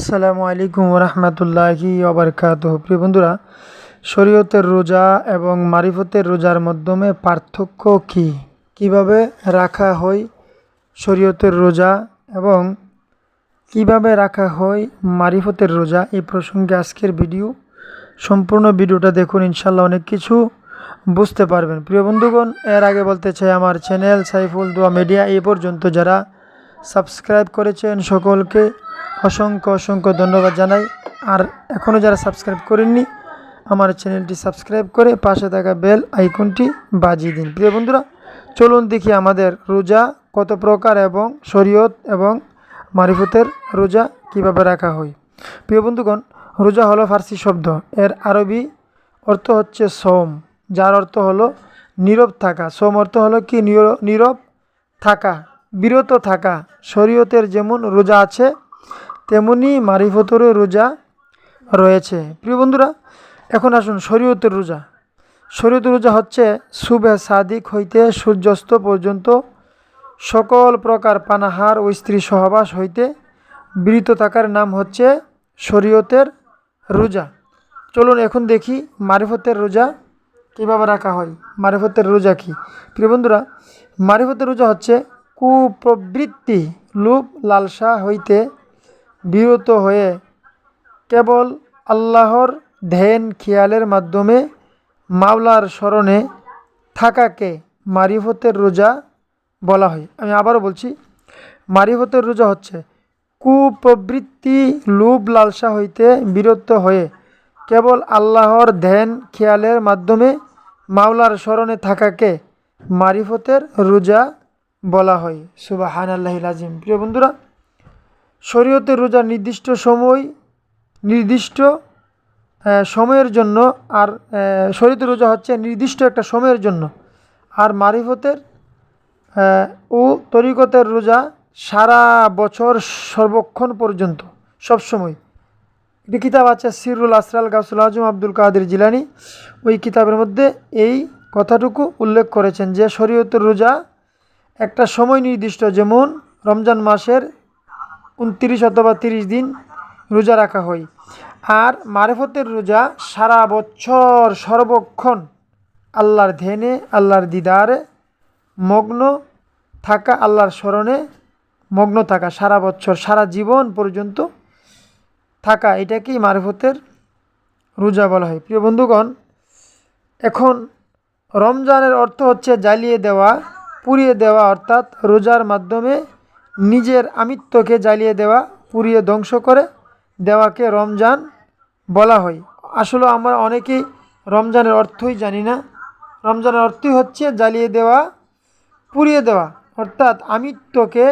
আসসালামু আলাইকুম রহমতুল্লাহি অবরকাত প্রিয় বন্ধুরা, শরীয়তের রোজা এবং মারিফতের রোজার মাধ্যমে পার্থক্য কী? কীভাবে রাখা হয় শরীয়তের রোজা এবং কীভাবে রাখা হয় মারিফতের রোজা? এই প্রসঙ্গে আজকের ভিডিও, সম্পূর্ণ ভিডিওটা দেখুন ইনশাল্লাহ অনেক কিছু বুঝতে পারবেন। প্রিয় বন্ধুগণ, এর আগে বলতে চাই, আমার চ্যানেল সাইফুল দোয়া মিডিয়া এই পর্যন্ত যারা সাবস্ক্রাইব করেছেন সকলকে অসংখ্য অসংখ্য ধন্যবাদ জানাই। আর এখনও যারা সাবস্ক্রাইব করেননি, আমার চ্যানেলটি সাবস্ক্রাইব করে পাশে থাকা বেল আইকনটি বাজিয়ে দিন। প্রিয় বন্ধুরা, চলুন দেখি আমাদের রোজা কত প্রকার এবং শরীয়ত এবং মারিফতের রোজা কীভাবে রাখা হয়। প্রিয় বন্ধুগণ, রোজা হলো ফার্সি শব্দ। এর আরবি অর্থ হচ্ছে সোম যার অর্থ হলো নীরব থাকা। সোম অর্থ হলো কি? নীর- নীরব থাকা, বিরত থাকা। শরীয়তের যেমন রোজা আছে তেমনি মারিফতেরও রোজা রয়েছে। প্রিয় বন্ধুরা, এখন আসুন শরীয়তের রোজা। শরীয়তের রোজা হচ্ছে শুভে সাদিক হইতে সূর্যাস্ত পর্যন্ত সকল প্রকার পানাহার ও স্ত্রী সহবাস হইতে বিরত থাকার নাম হচ্ছে শরীয়তের রোজা। চলুন এখন দেখি মারিফতের রোজা কীভাবে রাখা হয়। মারিফতের রোজা কি? প্রিয় বন্ধুরা, মারিফতের রোজা হচ্ছে কুপ্রবৃত্তি লোভ লালসা হইতে বিরত হয়ে কেবল আল্লাহর ধ্যান খেয়ালের মাধ্যমে মাওলার স্মরণে থাকাকে মারিফতের রোজা বলা হয়। আমি আবারও বলছি, মারিফতের রোজা হচ্ছে কুপ্রবৃত্তি, লোভ, লালসা হইতে বিরত হয়ে কেবল আল্লাহর ধ্যান খেয়ালের মাধ্যমে মাওলার স্মরণে থাকাকে মারিফতের রোজা বলা হয়। সুবাহান আল্লাহ আজিম প্রিয় বন্ধুরা শরীয়তের রোজা নির্দিষ্ট সময় নির্দিষ্ট সময়ের জন্য আর আহ, শরীয়তের রোজা হচ্ছে নির্দিষ্ট একটা সময়ের জন্য। আর মারিফতের ও তরিকতের রোজা সারা বছর সর্বক্ষণ পর্যন্ত সবসময় একটি কিতাব আছে সিরুল আসরাল গাউসুল আজম আব্দুল কাদের জিলানি। ওই কিতাবের মধ্যে এই কথাটুকু উল্লেখ করেছেন যে শরীয়তের রোজা একটা সময় নির্দিষ্ট যেমন রমজান মাসের উনত্রিশ অথবা তিরিশ দিন রোজা রাখা হয়। আর মারেফতের রোজা সারা বছর সর্বক্ষণ আল্লাহর ধ্যানে, আল্লাহর দিদারে মগ্ন থাকা, আল্লাহর স্মরণে মগ্ন থাকা, সারা বছর, সারা জীবন পর্যন্ত থাকা, এটাকেই মারফতের রোজা বলা হয়। প্রিয় বন্ধুগণ, এখন রমজানের অর্থ হচ্ছে জ্বালিয়ে দেওয়া, পুড়িয়ে দেওয়া, অর্থাৎ রোজার মাধ্যমে নিজের আমিত্বকে জ্বালিয়ে দেওয়া, পুড়িয়ে ধ্বংস করে দেওয়াকে রমজান বলা হয়। আসলে আমরা অনেকেই রমজানের অর্থই জানি না। রমজানের অর্থই হচ্ছে জ্বালিয়ে দেওয়া, পুড়িয়ে দেওয়া। অর্থাৎ আমিত্বকে,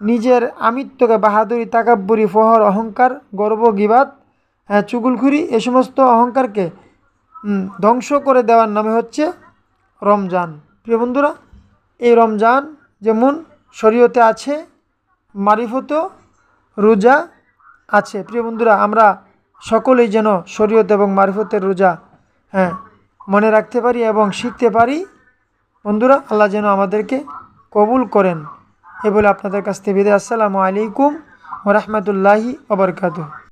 নিজের আমিত্বকে বাহাদুরি, তাকাব্বুরি, ফহর, অহংকার, গর্ব, গিবাদ হ্যাঁ চুগুলখুরি এ সমস্ত অহংকারকে ধ্বংস করে দেওয়ার নামে হচ্ছে রমজান। প্রিয় বন্ধুরা, এই রমজান যেমন শরীয়তে আছে মারিফত রোজা আছে। প্রিয় বন্ধুরা, আমরা সকলেই যেন শরীয়ত এবং মারিফতের রোজা হ্যাঁ মনে রাখতে পারি এবং শিখতে পারি। বন্ধুরা, আল্লাহ যেন আমাদেরকে কবুল করেন। এ বলে আপনাদের কাছ থেকে বিদায়। আসসালামু আলাইকুম রহমতুল্লাহি ওবরকাতুহ